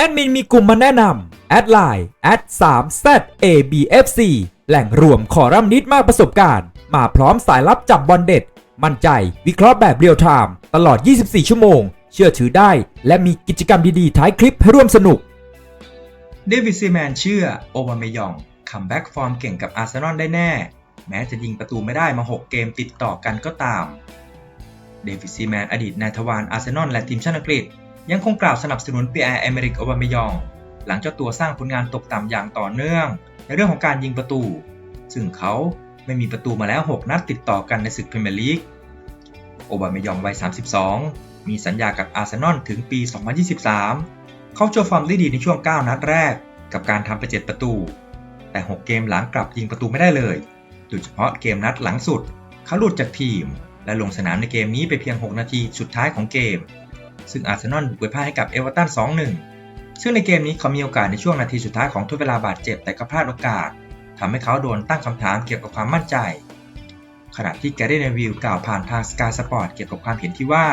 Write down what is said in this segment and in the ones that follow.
แอดมินมีกลุ่มมาแนะนำแอดไลน์แอด3 z a b f c แหล่งรวมคอรัมนิดมากประสบการณ์ มาพร้อมสายลับจับบอลเด็ด มั่นใจวิเคราะห์แบบเรียลไทม์ตลอด 24 ชั่วโมง เชื่อถือได้ และมีกิจกรรมดี ๆ ท้ายคลิปให้ร่วมสนุกเดวิดซีแมนเชื่อโอบามยองคัมแบ็กฟอร์มเก่งกับอาร์เซนอลได้แน่ แม้จะยิงประตูไม่ได้มา 6 เกมติดต่อกันก็ตามเดวิดซีแมนอดีตนายทวารอาร์เซนอลและทีมชาติอังกฤษ ยังคงกล่าวสนับสนุนปีแอร์เอเมริกโอบามยอง หลังเจ้าตัวสร้างผลงานตกต่ำอย่างต่อเนื่อง ในเรื่องของการยิงประตู ซึ่งเขาไม่มีประตูมาแล้ว 6 นัดติดต่อกันในศึกพรีเมียร์ลีก โอบามยองวัย 32 มีสัญญากับอาร์เซนอลถึงปี 2023 เขาโชว์ฟอร์มได้ดีในช่วง 9 นัดแรก กับการทำไป 7 ประตู แต่ 6 เกมหลังกลับยิงประตูไม่ได้เลย โดยเฉพาะเกมนัดหลังสุด เขาหลุดจากทีม และลงสนามในเกมนี้ไปเพียง 6 นาทีสุดท้ายของเกม ซึ่งอาร์เซนอลบุกไปพ่ายให้กับเอเวอร์ตัน 2-1 ซึ่งในเกมนี้เขามีโอกาสในช่วงนาทีสุดท้ายของทดเวลาบาดเจ็บแต่ก็พลาดโอกาสทำให้เขาโดนตั้งคำถามเกี่ยวกับความมั่นใจ ขณะที่แกเนวิลกล่าวผ่านทางสกายสปอร์ตเกี่ยวกับความเห็นที่ว่า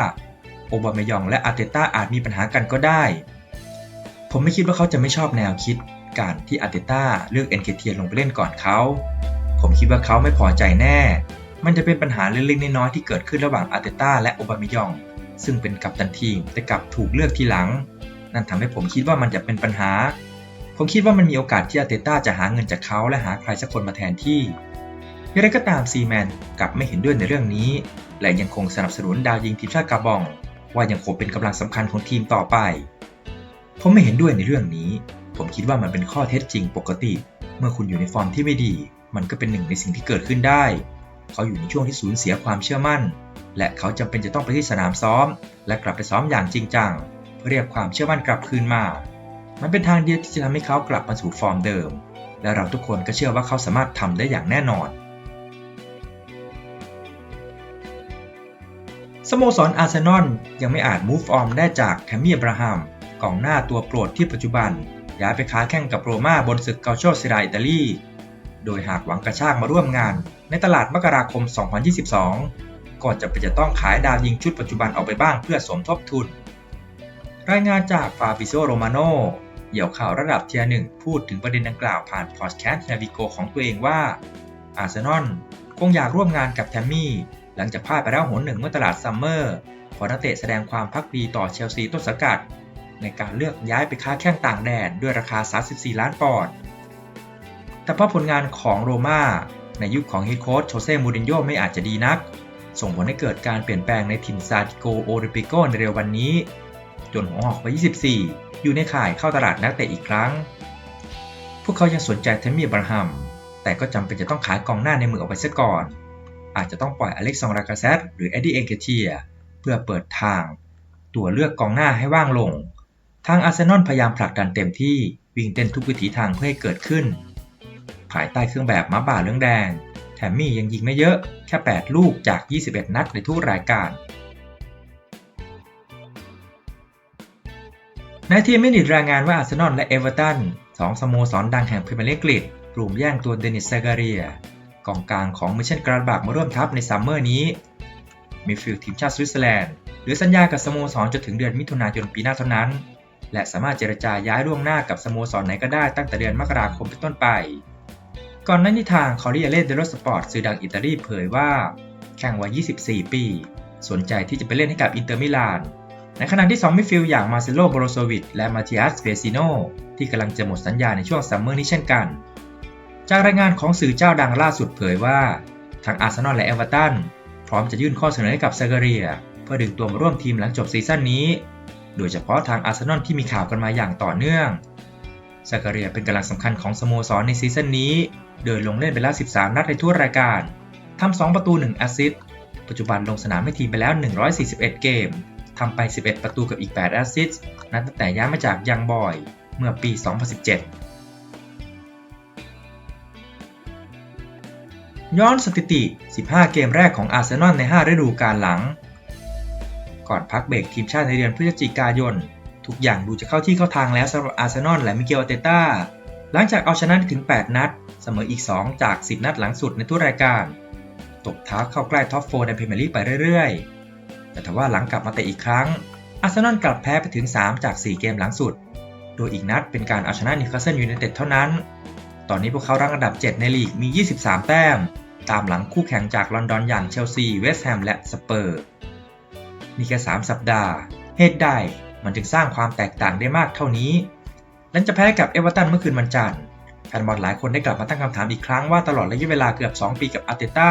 โอบามายองและอาร์เตต้าอาจมีปัญหากันก็ได้ ผมไม่คิดว่าเขาจะไม่ชอบแนวคิดการที่อาร์เตต้าเลือกเอ็นเคเทียลงไปเล่นก่อนเขา ผมคิดว่าเขาไม่พอใจแน่ มันจะเป็นปัญหาเล็กๆน้อยๆที่เกิดขึ้นระหว่างอาร์เตต้าและโอบามายอง ซึ่งเป็นกัปตันทีมแต่กลับถูกเลือกทีหลัง นั่นทำให้ผมคิดว่ามันจะเป็นปัญหา ผมคิดว่ามันมีโอกาสที่อาร์เตต้าจะหาเงินจากเขาและหาใครสักคนมาแทนที่อย่างไรก็ตามซีแมนกลับไม่เห็นด้วยในเรื่องนี้ และยังคงสนับสนุนดาวยิงทีมชาติกาบอง ว่ายังคงเป็นกำลังสำคัญของทีมต่อไป ผมไม่เห็นด้วยในเรื่องนี้ ผมคิดว่ามันเป็นข้อเท็จจริงปกติ เมื่อคุณอยู่ในฟอร์มที่ไม่ดี มันก็เป็นหนึ่งในสิ่งที่เกิดขึ้นได้ เขาอยู่ในช่วงที่สูญเสียความเชื่อมั่น และเขาจำเป็นจะต้องไปที่สนามซ้อม และกลับไปซ้อมอย่างจริงจังเพื่อเรียกความเชื่อมั่นกลับคืนมา มันเป็นทางเดียวที่จะทำให้เขากลับมาสู่ฟอร์มเดิม และเราทุกคนก็เชื่อว่าเขาสามารถทำได้อย่างแน่นอนสโมสรอาร์เซนอลยังไม่อาจ move on ได้จากแคมมี่อับราฮัมกองหน้าตัวโปรดที่ปัจจุบัน ย้ายไปค้าแข่งกับโรม่าบนศึกเกาโชซิราอิตาลี โดยหากหวังกระชากมาร่วมงานในตลาดมกราคม 2022 ก็จะเป็นจะต้องขายดาวยิงชุดปัจจุบันออกไปบ้างเพื่อสมทบทุน รายงานจากฟาบิโซโรมาโนเหยี่ยวข่าวระดับเทียร์หนึ่งพูดถึงประเด็นดังกล่าวผ่านพอดแคสต์นาวิโกของตัวเองว่าอาร์เซนอลคงอยากร่วมงานกับแทมมี่ หลังจากพลาดไปแล้วหนหนึ่งเมื่อตลาดซัมเมอร์พอนักเตะแสดงความพักดีต่อเชลซีต้นสังกัด ในการเลือกย้ายไปค้าแข้งต่างแดนด้วยราคา 34 ล้านปอนด์ แต่เพราะผลงานของโรม่าในยุคของเฮดโค้ชโชเซ่มูรินโญ่ไม่อาจจะดีนัก ส่งผลให้เกิดการเปลี่ยนแปลงในทีมซาติโกโอริปิโกในเร็ววันนี้ จนหัวหอกไป 24 อยู่ในข่ายเข้าตลาดนักเตะอีกครั้ง พวกเขายังสนใจเทมมี่บราฮัม แต่ก็จำเป็นจะต้องขายกองหน้าในมือออกไปซะก่อน อาจจะต้องปล่อยอเล็กซองรากาเซตหรือเอ็ดดี้เอเกเทียเพื่อเปิดทาง ตัวเลือกกองหน้าให้ว่างลง ทางอาร์เซนอลพยายามผลักดันเต็มที่วิ่งเต้นทุกวิถีทางเพื่อให้เกิดขึ้น ภายใต้เครื่องแบบม้าบ่าเหลืองแดง แถมมี่ยังยิงไม่เยอะ แค่ 8 ลูกจาก 21 นัดในทุกรายการ ในทีมมินิตรายงานว่าอาร์เซนอลและเอเวอร์ตันสองสโมสรดังแห่งพรีเมียร์ลีกอังกฤษกลุ่มแย่งตัวเดนิสซาการียกองกลางของมิเชนกราดบากมาร่วมทัพในซัมเมอร์นี้มีฟิลทีมชาติสวิตเซอร์แลนด์หรือสัญญากับสโมสรจนถึงเดือนมิถุนายนปีหน้าเท่านั้น และสามารถเจรจาย้ายล่วงหน้ากับสโมสรไหนก็ได้ตั้งแต่เดือนมกราคมเป็นต้นไป ก่อนหน้านี้ทางคอริเอเลเดโรสปอร์ตสื่อดังอิตาลีเผยว่า แข่งวัย 24 ปี สนใจที่จะไปเล่นให้กับอินเตอร์มิลาน ในขณะที่2มิดฟิลด์อย่างมาเซโลโบโรโซวิชและมาติอัสเฟซิโนที่กำลังจะหมดสัญญาในช่วงซัมเมอร์นี้เช่นกัน จากรายงานของสื่อเจ้าดังล่าสุดเผยว่า ทางอาร์เซนอลและเอเวอร์ตันพร้อมจะยื่นข้อเสนอให้กับซาการีย เพื่อดึงตัวมาร่วมทีมหลังจบซีซั่นนี้ โดยเฉพาะทางอาร์เซนอลที่มีข่าวกันมาอย่างต่อเนื่อง ซาการียเป็นกำลังสำคัญของสโมสรในซีซั่นนี้ โดยลงเล่นไปแล้ว 13 นัดในทั่วรายการทำ2ประตู 1 แอสซิสต์ ปัจจุบันลงสนามให้ทีมไปแล้ว 141 เกม ทำไป 11 ประตูกับอีก 8 แอสซิสต์ นับตั้งแต่ย้ายมาจากยังบอย เมื่อปี 2017 ย้อนสถิติ 15 เกมแรกของอาร์เซนอลใน 5 ฤดูกาลหลัง ก่อนพักเบรกทีมชาติในเดือนพฤศจิกายน ทุกอย่างดูจะเข้าที่เข้าทางแล้วสำหรับอาร์เซนอลและมิเกลอเตต้าหลังจากเอาชนะถึง 8 นัด เสมออีก 2 จาก 10 นัดหลังสุดในทุกรายการตบเท้าเข้าใกล้ท็อป4ในพรีเมียร์ลีกไปเรื่อยๆ แต่ทว่าหลังกลับมาเตะอีกครั้ง อาร์เซนอลกลับแพ้ไปถึง 3 จาก 4 เกมหลังสุด โดยอีกนัดเป็นการเอาชนะนิวคาสเซิลยูไนเต็ดเท่านั้น ตอนนี้พวกเขารั้งอันดับ 7 ในลีกมี 23 แต้ม ตามหลังคู่แข่งจากลอนดอนอย่างเชลซี เวสต์แฮม และสเปอร์นี่แค่ 3 สัปดาห์ เหตุใด มันจึงสร้างความแตกต่างได้มากเท่านี้ หลังจากแพ้กับเอเวอร์ตันเมื่อคืนวันจันทร์แฟนบอลหลายคนได้กลับมาตั้งคำถามอีกครั้งว่าตลอดระยะเวลาเกือบ 2 ปีกับอาร์เตต้า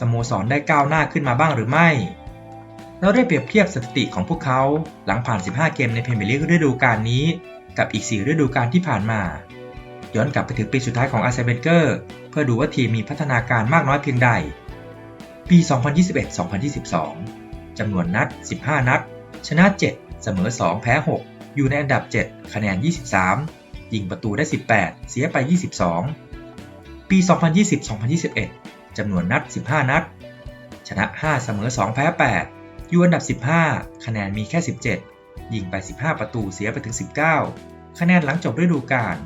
สโมสรได้ก้าวหน้าขึ้นมาบ้างหรือไม่ เราได้เปรียบเทียบสถิติของพวกเขาหลังผ่าน 15 เกมในพรีเมียร์ลีกฤดูกาลนี้ กับอีก 4 ฤดูกาลที่ผ่านมา ย้อนกลับไปถึงปีสุดท้ายของอาร์เซนเบนเกอร์ เพื่อดูว่าทีมมีพัฒนาการมากน้อยเพียงใด ปี 2021-2022 จำนวนนัด 15 นัด ชนะ 7 เสมอ 2 แพ้ 6 อยู่ในอันดับ 7 คะแนน 23 ยิงประตูได้ 18 เสียไป 22 ปี 2020-2021 จำนวนนัด 15 นัด ชนะ 5 เสมอ 2 แพ้ 8 อยู่อันดับ 15 คะแนนมีแค่ 17 ยิงไป 15 ประตูเสียไปถึง 19 คะแนนหลังจบฤดูกาล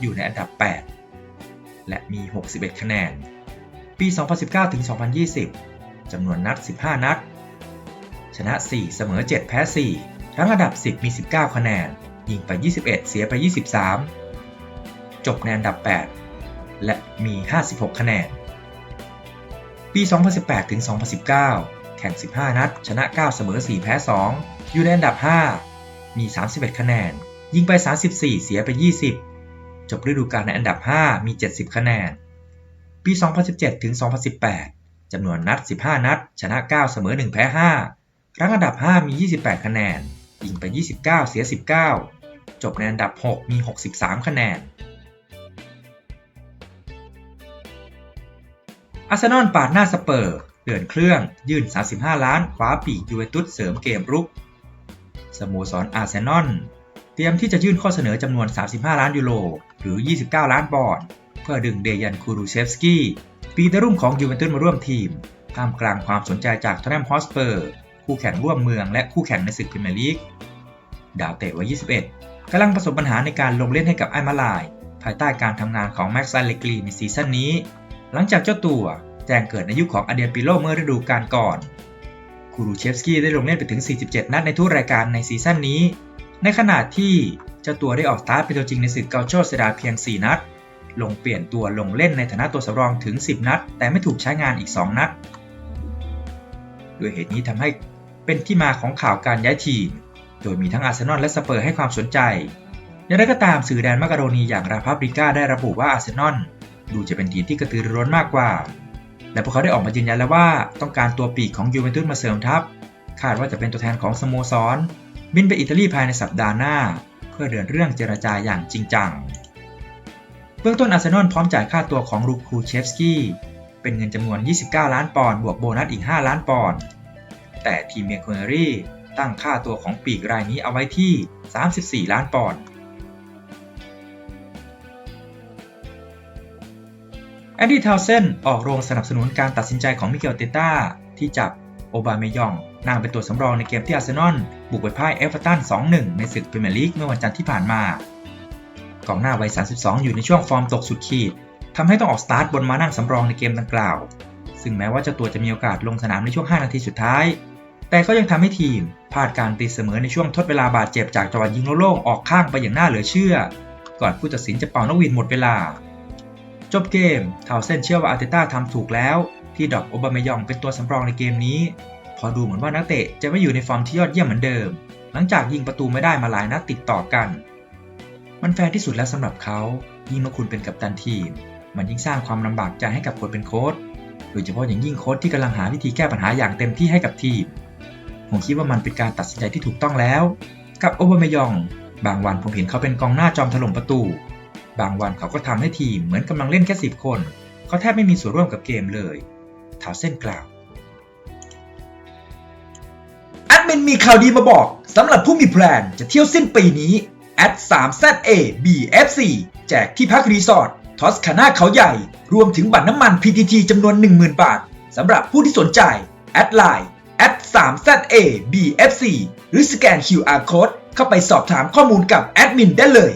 อยู่ในอันดับ 8 และมี 61 คะแนน ปี 2019-2020 จำนวนนัด 15 นัด ชนะ 4 เสมอ 7 แพ้ 4 รั้งอันดับ 10 มี 19 คะแนน ยิงไป 21 เสียไป 23 จบในอันดับ 8 และมี 56 คะแนน ปี 2018-2019 แข่ง 15 นัด ชนะ 9 เสมอ 4 แพ้ 2 อยู่ในอันดับ 5 มี 31 คะแนน ยิงไป 34 เสียไป 20 จบฤดูกาลในอันดับ 5 มี 70 คะแนน ปี 2017-2018จำนวนนัด 15 นัด ชนะ 9 เสมอ 1 แพ้ 5 รั้งอันดับ 5 มี 28 คะแนน ยิงไป 29 เสีย 19 จบในอันดับ 6 มี 63 คะแนน อาร์เซนอลปาดหน้าสเปอร์เดือนเครื่องยื่น 35 ล้านคว้าปีกยูเวนตุสเสริมเกมรุก สโมสรอาร์เซนอลเตรียมที่จะยื่นข้อเสนอจำนวน 35 ล้านยูโร หรือ 29 ล้านปอนด์เพื่อดึงเดยันคูรูเชฟสกี้ปีเตอร์รุ่มของยูเวนตุสมาร่วมทีมท่ามกลางความสนใจจากทอตแนมฮอสเปอร์ คู่แข่งร่วมเมืองและคู่แข่งในศึกพรีเมียร์ลีก ดาวเตะวัย 21 กำลังประสบปัญหาในการลงเล่นให้กับไอ้มาลาย ภายใต้การทำงานของแม็กซ์ไซเลกรีในซีซั่นนี้ หลังจากเจ้าตัวแจ้งเกิดในยุคของอเดียปิโลเมื่อฤดูกาลก่อนคูรูเชฟสกี้ได้ลงเล่นไปถึง 47 นัดในทุกรายการในซีซั่นนี้ ในขณะที่เจ้าตัวได้ออกสตาร์ทเป็นตัวจริงในศึกเกาโชเซดาเพียง 4 นัด ลงเปลี่ยนตัวลงเล่นในฐานะตัวสำรองถึง 10 นัด แต่ไม่ถูกใช้งานอีก 2 นัด ด้วยเหตุนี้ทำให้ เป็นที่มาของข่าวการย้ายทีม โดยมีทั้งอาร์เซนอลและสเปอร์ให้ความสนใจ อย่างไรก็ตามสื่อแดนมาการโรนีอย่างราพับริก้าได้ระบุว่าอาร์เซนอลดูจะเป็นทีมที่กระตือรือร้นมากกว่า และพวกเขาได้ออกมายืนยันแล้วว่าต้องการตัวปีกของยูเวนตุสมาเสริมทัพ คาดว่าจะเป็นตัวแทนของสโมสร บินไปอิตาลีภายในสัปดาห์หน้า เพื่อเดินเรื่องเจรจาอย่างจริงจัง เบื้องต้นอาร์เซนอลพร้อมจ่ายค่าตัวของลูคูเชฟสกี้เป็นเงินจำนวน 29 ล้านปอนด์บวกโบนัสอีก 5 ล้านปอนด์ แต่ทีมเมียโคเนรี่ตั้งค่าตัวของปีกรายนี้เอาไว้ที่ 34 ล้านปอนด์แอนดี้ทาวเซนออกโรงสนับสนุนการตัดสินใจของมิเกลเตต้าที่จับโอบาเมยองนางเป็นตัวสำรองในเกมที่อาร์เซนอลบุกไปพ่ายเอฟเวอร์ตัน 2-1 ในศึกพรีเมียร์ลีกเมื่อวันจันทร์ที่ผ่านมากองหน้าวัย 32 อยู่ในช่วงฟอร์มตกสุดขีดทำให้ต้องออกสตาร์ทบนมานั่งสำรองในเกมดังกล่าว ซึ่งแม้ว่าเจ้าตัวจะมีโอกาสลงสนามในช่วง 5 นาทีสุดท้าย แต่ก็ยังทำให้ทีมพลาดการตีเสมอในช่วงทดเวลาบาดเจ็บจากจังหวะยิงโล่งๆออกข้างไปอย่างน่าเหลือเชื่อ ก่อนผู้ตัดสินจะเป่านกหวีดหมดเวลา จบเกมทาวเซนเชื่อว่าอาร์เตต้าทำถูกแล้ว ที่ดรอกโอบามายองเป็นตัวสำรองในเกมนี้ พอดูเหมือนว่านักเตะจะไม่อยู่ในฟอร์มที่ยอดเยี่ยมเหมือนเดิม หลังจากยิงประตูไม่ได้มาหลายนัดติดต่อกัน มันแฟร์ที่สุดแล้วสำหรับเขายิ่งเมื่อคุณเป็นกัปตันทีม มันยิ่งสร้างความลำบากใจให้กับคนเป็นโค้ชโดยเฉพาะอย่างยิ่งโค้ชที่กำลังหาวิธีแก้ปัญหาอย่างเต็มที่ให้กับทีม ผมคิดว่ามันเป็นการตัดสินใจที่ถูกต้องแล้ว กับโอบามายอง บางวันผมเห็นเขาเป็นกองหน้าจอมถล่มประตู บางวันเขาก็ทำให้ทีมเหมือนกำลังเล่นแค่สิบคน เขาแทบไม่มีส่วนร่วมกับเกมเลยทาวเส้นกล่าวแอดมินมีข่าวดีมาบอกสำหรับผู้มีแพลนจะเที่ยวสิ้นปีนี้แอด 3ZA BFC แจกที่พักรีสอร์ททอสคาน่าเขาใหญ่ รวมถึงบัตรน้ำมัน PTT จำนวน 10,000 บาทสำหรับผู้ที่สนใจ แอดไลน์ 3ZA BFC หรือสแกน QR Code เข้าไปสอบถามข้อมูลกับแอดมินได้เลย